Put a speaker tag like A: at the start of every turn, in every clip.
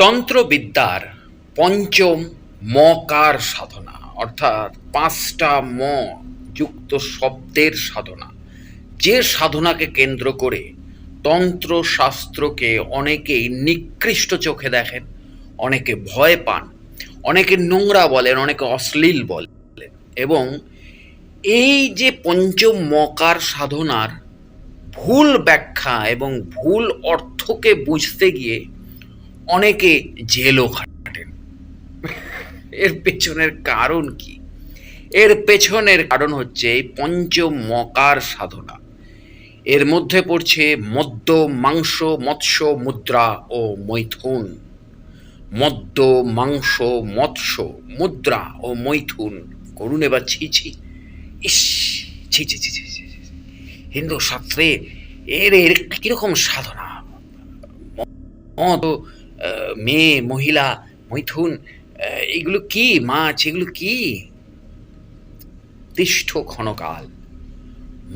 A: তন্ত্রবিদ্যার পঞ্চম মকার সাধনা, অর্থাৎ পাঁচটা ম যুক্ত শব্দের সাধনা। যে সাধনাকে কেন্দ্র করে তন্ত্রশাস্ত্রকে অনেকেই নিকৃষ্ট চোখে দেখেন, অনেকে ভয় পান, অনেকে নোংরা বলেন, অনেকে অশ্লীল বলেন এবং এই যে পঞ্চম মকার সাধনার ভুল ব্যাখ্যা এবং ভুল অর্থকে বুঝতে গিয়ে অনেকে জেলও খাটেন। এর পেছনের কারণ কি? এর পেছনের কারণ হচ্ছে এই পঞ্চম মকার সাধনা। এর মধ্যে পড়ছে মদ্য, মাংস, মৎস্য, মুদ্রা ও মৈথুন। মদ্য, মাংস, মৎস্য, মুদ্রা ও মৈথুন। করুন এবার ছি ছি। ইস ছি ছি ছি। হিন্দু শাস্ত্রে এর এর কীরকম সাধনা? মদ মেয়ে, মহিলা, মৈথুন এগুলো কি? মাছ, এগুলো কি? তিষ্ঠ ক্ষণকাল।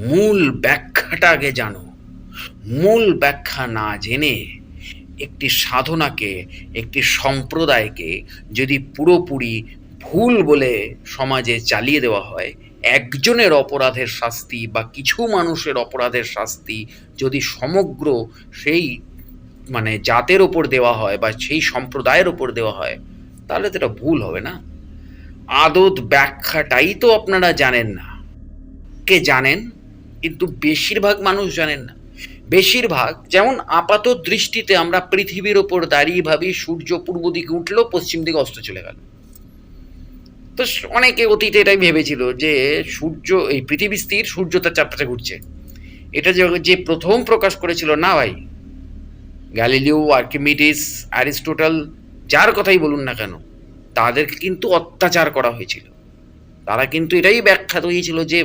A: মূল ব্যাখ্যাটা আগে জানো। মূল ব্যাখ্যা না জেনে একটি সাধনাকে, একটি সম্প্রদায়কে যদি পুরোপুরি ভুল বলে সমাজে চালিয়ে দেওয়া হয়, একজনের অপরাধের শাস্তি বা কিছু মানুষের অপরাধের শাস্তি যদি সমগ্র সেই মানে জাতের ওপর দেওয়া হয় বা সেই সম্প্রদায়ের ওপর দেওয়া হয়, তাহলে তো এটা ভুল হবে না। আদত ব্যাখ্যাটাই তো আপনারা জানেন না। কে জানেন? কিন্তু বেশিরভাগ মানুষ জানেন না। বেশিরভাগ, যেমন আপাত দৃষ্টিতে আমরা পৃথিবীর ওপর দাঁড়িয়ে ভাবি, সূর্য পূর্ব দিকে উঠল, পশ্চিম দিকে অস্ত চলে গেল। তো অনেকে অতীতে এটাই ভেবেছিল যে সূর্য, এই পৃথিবী স্থির, সূর্য তার চারপাশে ঘুরছে। এটা যে যে প্রথম প্রকাশ করেছিল, না ভাই? গ্যালিলিও, আর্কিমিডিস, অ্যারিস্টোটল, যার কথাই বলুন না কেন, তাদেরকে কিন্তু অত্যাচার করা হয়েছিল। তারা কিন্তু এটাই ব্যাখ্যা দিয়েছিল যে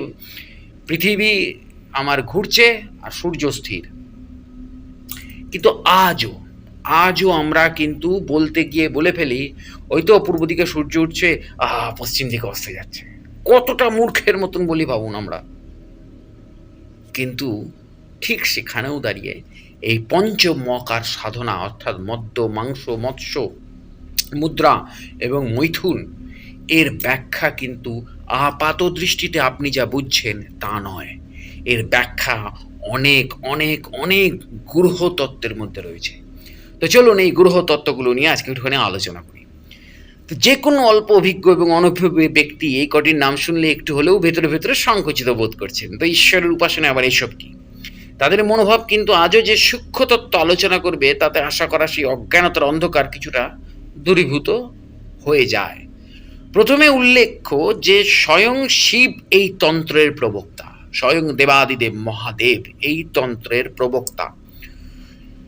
A: পৃথিবী আমার ঘুরছে আর সূর্য স্থির। কিন্তু আজও আজও আমরা কিন্তু বলতে গিয়ে বলে ফেলি, ওই তো পূর্ব দিকে সূর্য উঠছে, আহ, পশ্চিম দিকে অস্তে যাচ্ছে। কতটা মূর্খের মতন বলি ভাবুন আমরা। কিন্তু ঠিক সেখানেও দাঁড়িয়ে এই পঞ্চমকার সাধনা, অর্থাৎ মদ্য, মাংস, মৎস্য, মুদ্রা এবং মৈথুন, এর ব্যাখ্যা কিন্তু আপাত দৃষ্টিতে আপনি যা বুঝছেন তা নয়। এর ব্যাখ্যা অনেক অনেক অনেক গ্রহ তত্ত্বের মধ্যে রয়েছে। তো চলুন এই গ্রহ তত্ত্বগুলো নিয়ে আজকে একটুখানি আলোচনা করি। তো যে কোনো অল্প, অভিজ্ঞ এবং অনভিজ্ঞ ব্যক্তি এই কটির নাম শুনলে একটু হলেও ভেতরে ভেতরে সংকুচিত বোধ করছেন। তো ঈশ্বরের উপাসনা আবার এইসব কি? তাদের মনোভাব কিন্তু আজও যে সূক্ষ্ম তত্ত্ব আলোচনা করবে, তাতে আশা করা সেই অজ্ঞানতার অন্ধকার কিছুটা দূরীভূত হয়ে যায়। প্রথমে উল্লেখ্য যে স্বয়ং শিব এই তন্ত্রের প্রবক্তা, স্বয়ং দেবাদিদেব মহাদেব এই তন্ত্রের প্রবক্তা।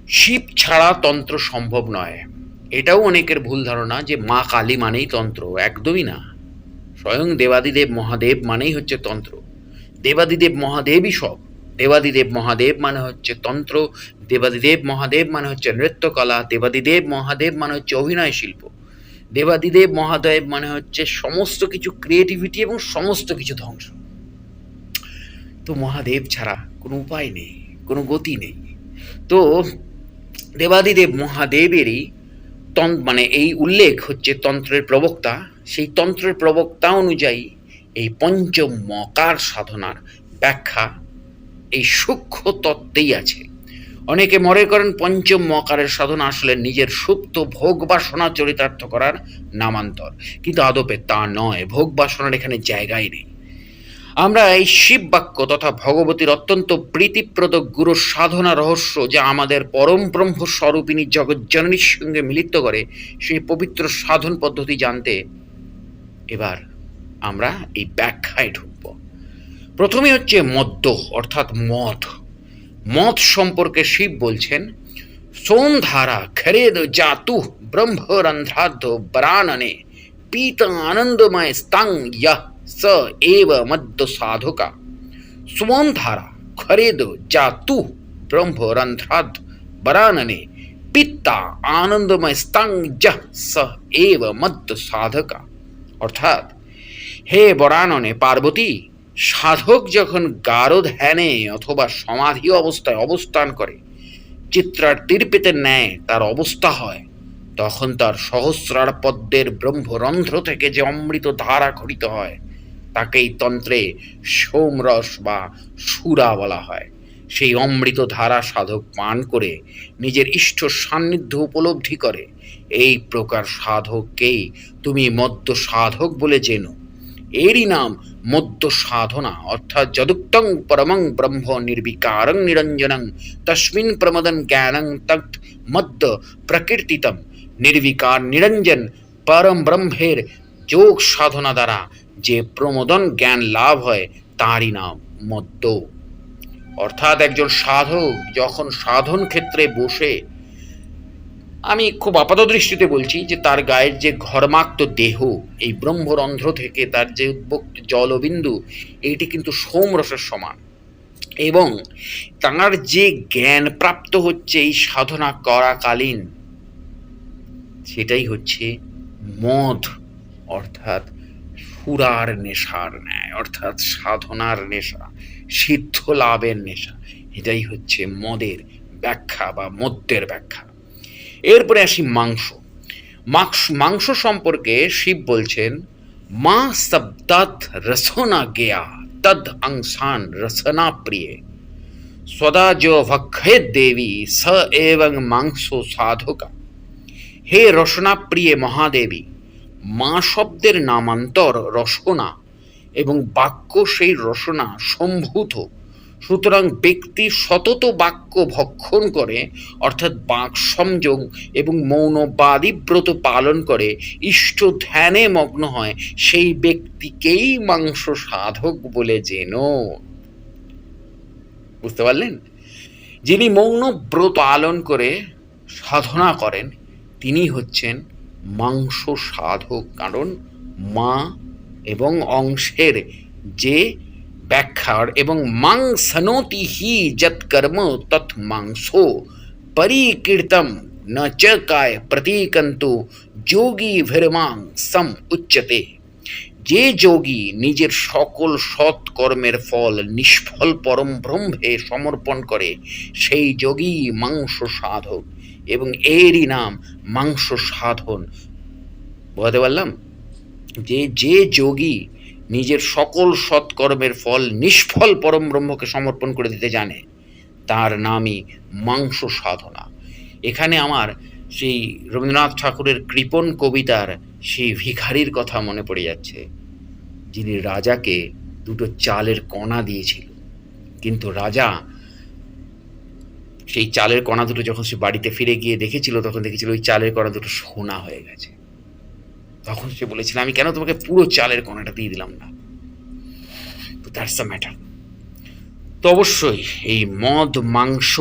A: শিব ছাড়া তন্ত্র সম্ভব নয়। এটাও অনেকের ভুল ধারণা যে মা কালী মানেই তন্ত্র, একদমই না। স্বয়ং দেবাদিদেব মহাদেব মানেই হচ্ছে তন্ত্র। দেবাদিদেব মহাদেবই সব। দেবাদিদেব মহাদেব মানে হচ্ছে তন্ত্র, দেবাদিদেব মহাদেব মানে হচ্ছে নৃত্যকলা, দেবাদিদেব মহাদেব মানে হচ্ছে অভিনয় শিল্প। দেবাদিদেব মহাদেব মানে হচ্ছে সমস্ত কিছু ক্রিয়েটিভিটি এবং সমস্ত কিছু ধ্বংস। তো মহাদেব ছাড়া কোনো উপায় নেই, কোনো গতি নেই। তো দেবাদিদেব মহাদেবেরই তন মানে এই উল্লেখ হচ্ছে তন্ত্রের প্রবক্তা। সেই তন্ত্রের প্রবক্তা অনুযায়ী এই পঞ্চম মকার সাধনার ব্যাখ্যা এই সূক্ষ্ম তত্ত্বেই আছে। অনেকে মনে করেন পঞ্চম মকারের সাধনা আসলে নিজের সুপ্ত ভোগ বাসনা চরিতার্থ করার নামান্তর। কিন্তু আদপে তা নয়, ভোগ বাসনার এখানে জায়গাই নেই। আমরা এই শিব বাক্য তথা ভগবতীর অত্যন্ত প্রীতিপ্রদ গুরু সাধনা রহস্য যা আমাদের পরম ব্রহ্ম স্বরূপিনী জগজ্জননীর সঙ্গে মিলিত করে সেই পবিত্র সাধন পদ্ধতি জানতে এবার আমরা এই ব্যাখ্যায় ঢুকব। প্রথমে হচ্ছে মদ্য, অর্থাৎ মদ। মদ সম্পর্কে শিব বলছেন, সোমধারা খরেদ জাতু ব্রহ্মরন্ধ্রাধ্য বরাননে পীত আনন্দময় স্তাং ইহ স এব মদ্য সাধুকা। সোমধারা খরেদ জাতু ব্রহ্মরন্ধ্রাধ্য বরাননে পিত্তা আনন্দময় স্তাং যহ স এব মদ্য সাধকা। অর্থাৎ, হে বরাননে পার্বতী সাধক যখন গাঢ় ধ্যানে অথবা সমাধি অবস্থায় অবস্থান করে, চিত্রার তীর্পিতের ন্যায় তার অবস্থা হয়, তখন তার সহস্রার পদ্মের ব্রহ্মরন্ধ্র থেকে যে অমৃত ধারা খরিত হয়, তাকেই তন্ত্রে সোমরস বা সুরা বলা হয়। সেই অমৃত ধারা সাধক পান করে, নিজের ইষ্ট সান্নিধ্য উপলব্ধি করে, এই প্রকার সাধককেই তুমি মদ্য সাধক বলে জেনো এরই নাম মদ্য সাধনা। অর্থাৎ যদুক্তং পরমং ব্রহ্ম নির্বিকারং নিরঞ্জনং, তস্মিন প্রমদন জ্ঞানং তৎ মদ্য প্রকীর্তিতম। নির্বিকার নিরঞ্জন পরম ব্রহ্মের যোগ সাধনা দ্বারা যে প্রমোদন জ্ঞান লাভ হয়, তারই নাম মদ্য। অর্থাৎ একজন সাধক যখন সাধন ক্ষেত্রে বসে আমি খুব আপাত দৃষ্টিতে বলছি যে তার গায়ের যে ঘর্মাক্ত দেহ, এই ব্রহ্মরন্ধ্র থেকে তার যে উদ্বক্ত জলবিন্দু এইটি কিন্তু সোমরসের সমান। এবং তাঁর যে জ্ঞান প্রাপ্ত হচ্ছে এই সাধনা করাকালীন, সেটাই হচ্ছে মদ, অর্থাৎ সুরার নেশার ন্যায়, অর্থাৎ সাধনার নেশা, সিদ্ধ লাভের নেশা। এটাই হচ্ছে মদের ব্যাখ্যা বা মদ্যের ব্যাখ্যা। এরপরে আসি মাংস। মাংস মাংস সম্পর্কে শিব বলছেন, মা শব্দাত রসনা গেয়া তদ অংসান রসনা প্রিয়ে। সদা যো ভক্ষে দেবী, স এবং মাংস সাধকা। হে রসনা প্রিয়ে মহাদেবী, মা শব্দের নামান্তর রসনা এবং বাক্য সেই রসনা সম্ভূত। সুতরাং ব্যক্তি সতত বাক্য ভক্ষণ করে, অর্থাৎ বাক সংযোগ এবং মৌনবাদিব্রত পালন করে, ইষ্ট ধ্যানে মগ্ন হয়, সেই ব্যক্তিকেই মাংস সাধক বলে যেন বুঝতে পারলেন? যিনি মৌন ব্রত পালন করে, সাধনা করেন, তিনি হচ্ছেন মাংস সাধক। কারণ মা এবং অংশের যে ব্যাখ্যার এবং মাংসনোতি হি যৎ কর্ম তৎ মাংসো, পরিকীর্তম ন চ কায় প্রতীকন্তু যোগী ভিরমাং সম উচ্চতে। যে যোগী নিজের সকল সৎ কর্মের ফল নিষ্ফল পরম ব্রহ্মে সমর্পণ করে, সেই যোগী মাংস সাধক এবং এরই নাম মাংস সাধন। বোঝাতে পারলাম? যে যে যোগী নিজের সকল সৎকর্মের ফল নিষ্ফল পরম ব্রহ্মকে সমর্পণ করে দিতে জানে, তার নামই মাংস সাধনা। এখানে আমার সেই রবীন্দ্রনাথ ঠাকুরের কৃপণ কবিতার সেই ভিখারির কথা মনে পড়ে যাচ্ছে, যিনি রাজাকে দুটো চালের কণা দিয়েছিল। কিন্তু রাজা সেই চালের কণা দুটো যখন সে বাড়িতে ফিরে গিয়ে দেখেছিল, তখন দেখেছিল ওই চালের কণা দুটো সোনা হয়ে গেছে। তখন সে বলেছিল, আমি কেন তোমাকে পুরো চালের কণাটা দিয়ে দিলাম না? তো দ্যাটস দ্য ম্যাটার তো অবশ্যই এই মদ, মাংস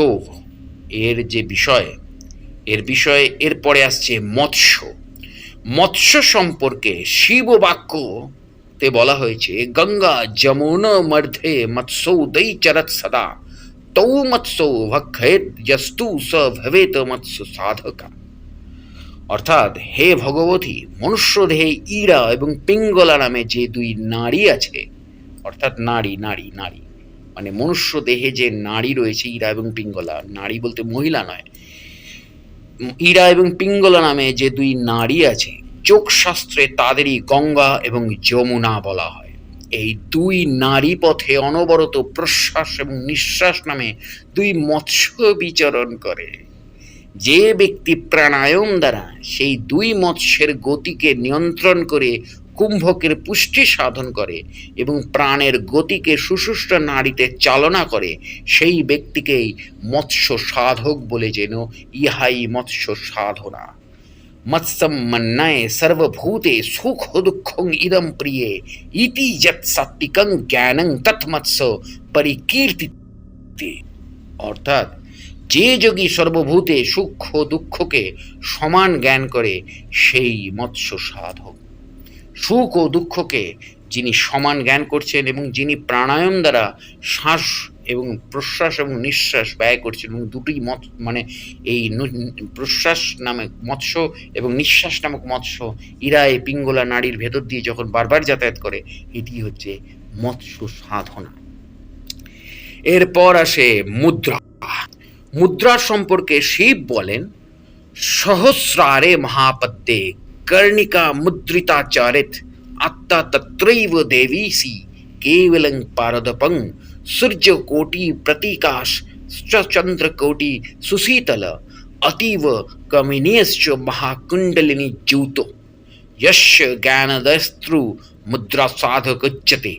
A: এর যে বিষয়, এর বিষয়ে এরপরে আসছে মৎস্য। মৎস্য সম্পর্কে শিব বাক্যতে বলা হয়েছে, গঙ্গা যমুনা মধ্যে মৎস্য দৈ চরত সদা, তৌ মৎস্য ভক্ষেত যস্তু স ভবেত মৎস্য সাধকা অর্থাৎ হে ভগবতী মনুষ্য দেহে ইরা এবং পিঙ্গলা নামে যে দুই নারী আছে, অর্থাৎ নারী নারী নারী মানে মনুষ্য দেহে যে নারী রয়েছে, ইরা এবং পিঙ্গলা, নারী বলতে মহিলা নয়, ইরা এবং পিঙ্গলা নামে যে দুই নারী আছে যোগ শাস্ত্রে তাদেরই গঙ্গা এবং যমুনা বলা হয়। এই দুই নারী পথে অনবরত প্রশ্বাস এবং নিঃশ্বাস নামে দুই মৎস্য বিচরণ করে। যে ব্যক্তি প্রাণায়াম দ্বারা সেই দুই মৎস্যের গতিকে নিয়ন্ত্রণ করে কুম্ভকের পুষ্টি সাধন করে এবং প্রাণের গতিকে সুষুষ্ট নারীতে চালনা করে, সেই ব্যক্তিকেই মৎস্য সাধক বলে যেন ইহাই মৎস্য সাধনা। মৎস্যম মন্নায় সর্বভূতে সুখ দুঃখং ইদম প্রিয়ে, ইতি যৎ সাত্বিকং জ্ঞানং তৎমৎস্য পরিকীর্তিতে। অর্থাৎ যে যোগী সর্বভূতে সূক্ষ্ম দুঃখকে সমান জ্ঞান করে, সেই মৎস্য সাধক। সুখ ও দুঃখকে যিনি সমান জ্ঞান করছেন এবং যিনি প্রাণায়াম দ্বারা শ্বাস এবং প্রশ্বাস এবং নিঃশ্বাস ব্যয় করছেন এবং দুটি মত মানে এই প্রশ্বাস নামক মৎস্য এবং নিঃশ্বাস নামক মৎস্য ইরায় পিঙ্গলা নাড়ির ভেতর দিয়ে যখন বারবার যাতায়াত করে, এটি হচ্ছে মৎস্য সাধনা। এরপর আসে মুদ্রা। মুদ্রা সম্পর্কে শিব বলেন सहस्रारे महापद्ये कर्णिका मुद्रिताचारित आत्ता तत्रैव देवीसी केवलं पारदपं सूर्यकोटि प्रतीकाश चंद्रकोटि सुशीतल अतीव कमनीयश्च महाकुंडलिनी ज्यूतो यश ज्ञानदस्त्रु मुद्रा साधकोच्यते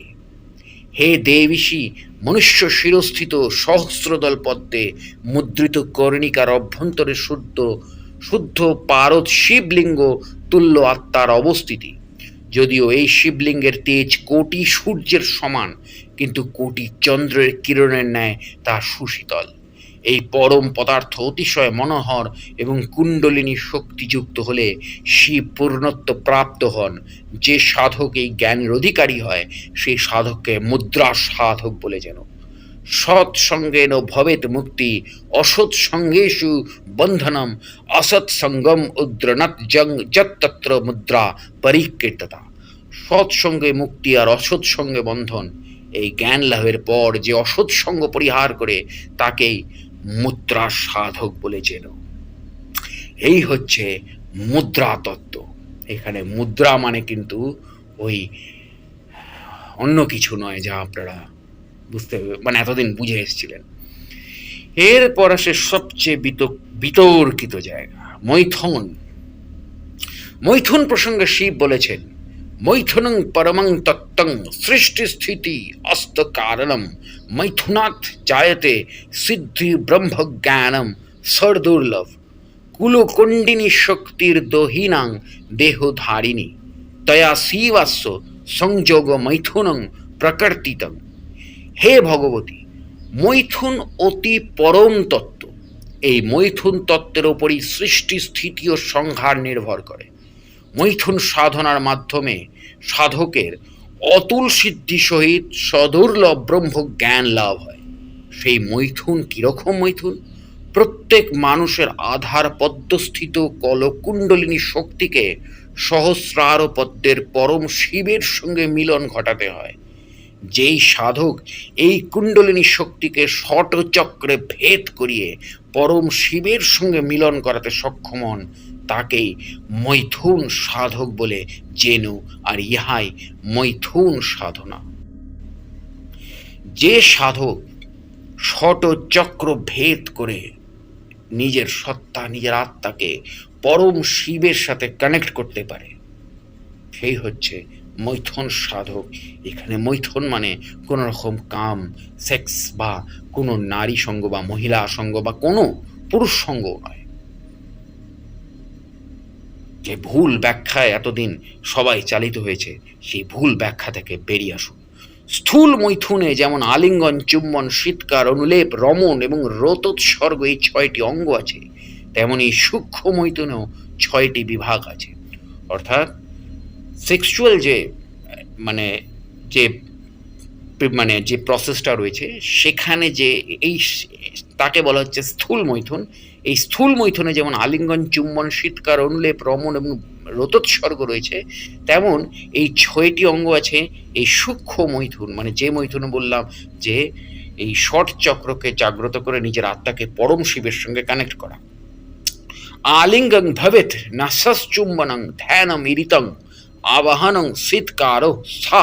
A: হে দেবীষী মনুষ্য শিরস্থিত সহস্রদল পদ্মে মুদ্রিত কর্ণিকার অভ্যন্তরে শুদ্ধ শুদ্ধ পারদ শিবলিঙ্গ তুল্য আত্মার অবস্থিতি। যদিও এই শিবলিঙ্গের তেজ কোটি সূর্যের সমান, কিন্তু কোটি চন্দ্রের কিরণের ন্যায় তা সুশীতল এই পরম পদার্থ অতিশয় মনোহর এবং কুণ্ডলিনী শক্তিযুক্ত হলে শিব পূর্ণত্ব প্রাপ্ত হন। যে সাধক এই জ্ঞানের অধিকারী হয়, সেই সাধককে মুদ্রা সাধক বলে যেন। সৎ সঙ্গেন ভবেত মুক্তি, অসৎ সঙ্গেষু বন্ধনম, অসৎ সঙ্গম উদ্রনত জং যত্তত্র মুদ্রা পরিকীর্ততা। সৎ সঙ্গে মুক্তি আর অসৎ সঙ্গে বন্ধন, এই জ্ঞান লাভের পর যে অসৎ সঙ্গ পরিহার করে, তাকেই মুদ্রা সাধক বলে চেন। এই হচ্ছে মুদ্রা তত্ত্ব এখানে মুদ্রা মানে কিন্তু ওই অন্য কিছু নয় যা আপনারা বুঝতে মানে এতদিন বুঝে এসেছিলেন। এরপর আসে সবচেয়ে বিত- বিতর্কিত জায়গা, মৈথন। মৈথুন প্রসঙ্গে শিব বলেছেন মৈথুনং পরমং তত্ত্বং সৃষ্টি স্থিতি অস্ত কারণম মৈথুনাথ জায়তে সিদ্ধি ব্রহ্ম জ্ঞানম সর্দুর্লভ কুলকুণ্ডিনী শক্তির দহিনাং দেহধারিণী তয়া শিবাস্য সংযোগ মৈথুনং প্রকর্তিতং হে ভগবতী মৈথুন অতি পরম তত্ত্ব এই মৈথুন তত্ত্বের ওপরই সৃষ্টি স্থিতি ও সংহার নির্ভর করে। মৈথুন সাধনার মাধ্যমে সাধকের অতুল সিদ্ধি সহিত সদুর্লভ ব্রহ্ম জ্ঞান লাভ হয়। সেই মৈথুন কীরকম মৈথুন? প্রত্যেক মানুষের আধার পদ্মস্থিত কলকুণ্ডলিনী শক্তিকে সহস্রার পদ্মের পরম শিবের সঙ্গে মিলন ঘটাতে হয়। যেই সাধক এই কুণ্ডলিনী শক্তিকে ষটচক্রে ভেদ করিয়ে পরম শিবের সঙ্গে মিলন করাতে সক্ষম হন তাকেই মৈথুন সাধক বলে জেনু, আর ইহাই মৈথুন সাধনা। যে সাধক ষটচক্র ভেদ করে নিজের সত্তা, নিজের আত্মাকে পরম শিবের সাথে কানেক্ট করতে পারে, সেই হচ্ছে মৈথুন সাধক। এখানে মৈথুন মানে কোনো রকম কাম সেক্স বা কোনো নারী সঙ্গ বা মহিলা সঙ্গ বা কোনো পুরুষ সঙ্গ নয়। যে ভুল ব্যাখ্যায় এতদিন সবাই চালিত হয়েছে, সেই ভুল ব্যাখ্যা থেকে বেরিয়ে আসুন। স্থূল মৈথুনে যেমন আলিঙ্গন, চুম্বন, শীতকার, অনুলেপ রমণ এবং রতোৎসর্গ এই ছয়টি অঙ্গ আছে, তেমনি সূক্ষ্ম মৈথুনেও ছয়টি বিভাগ আছে। অর্থাৎ সেক্সুয়াল যে মানে যে মানে যে প্রসেসটা রয়েছে, সেখানে যে এই, তাকে বলা হচ্ছে স্থূল মৈথুন এই স্থূল মৈথনে যেমন আলিঙ্গন, চুম্বন, শীতকার অনুলেপ রমণ এবং রতোৎসর্গ রয়েছে, তেমন এই ছয়টি অঙ্গ আছে এই সূক্ষ্ম মৈথুন। মানে যে মৈথুন বললাম যে এই ষট চক্রকে জাগ্রত করে নিজের আত্মাকে পরম শিবের সঙ্গে কানেক্ট করা। আলিঙ্গং ভবেত নাসচুম্বনং ধ্যানম ইরিতং আবাহনং শীতকার সা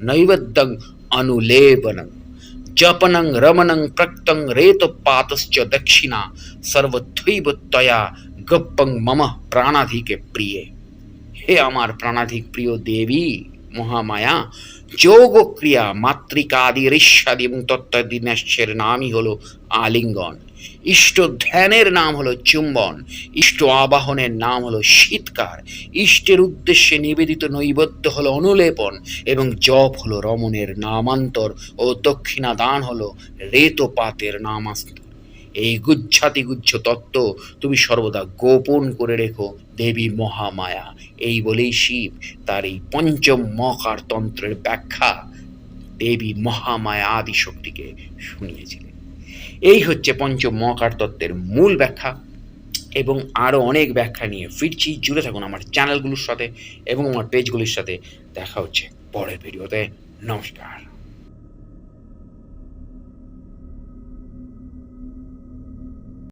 A: নৈবদ্যং অনুলেবনং। জপনং রমনং প্রক্তং রেতপাতশ্চ দক্ষিণা সর্বথৈবুতয়া গপ্পং মম প্রাণাধিকে প্রিয়ে হে আমার প্রাণাধিক প্রিয় দেবী মহামায়া যোগ ক্রিয়া মাতৃকাদি ঋষ্যাদি এবং তত্ত্বাদি নামই হলো আলিঙ্গন ইষ্ট ধ্যানের নাম হলো চুম্বন, ইষ্ট আবাহনের নাম হলো শীতকার। ইষ্টের উদ্দেশ্যে নিবেদিত নৈবেদ্য হলো অনুলেপন এবং জপ হলো রমণের নামান্তর ও দক্ষিণা দান হলো রেতপাতের নামান্তর এই গুচ্ছাতি গুচ্ছ তত্ত্ব তুমি সর্বদা গোপন করে রেখো, দেবী মহামায়া। এই বলেই শিব তার এই পঞ্চম মকার তন্ত্রের ব্যাখ্যা দেবী মহামায়া আদি শক্তিকে শুনিয়েছিলেন। এই হচ্ছে পঞ্চম মহাকার তত্ত্বের মূল ব্যাখ্যা। এবং আরও অনেক ব্যাখ্যা নিয়ে ফিরছি। জুড়ে থাকুন আমার চ্যানেলগুলোর সাথে এবং আমার পেজগুলির সাথে। দেখা হচ্ছে পরের ভিডিওতে। নমস্কার।